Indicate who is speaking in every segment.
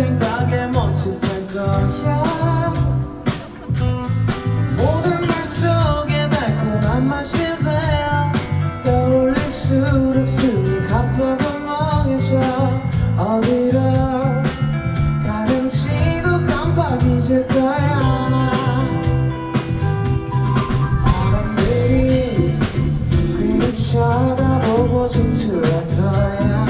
Speaker 1: 생각에 멈칫할 거야. 모든 말 속에 달콤한 맛이 배어 떠올릴수록 숨이 가쁘고 멍해져. 어디로 가는지도 깜빡 잊을 거야. 사람들이 귀를 쳐다보고 질투할 거야.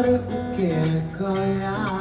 Speaker 1: 너를 웃길 거야.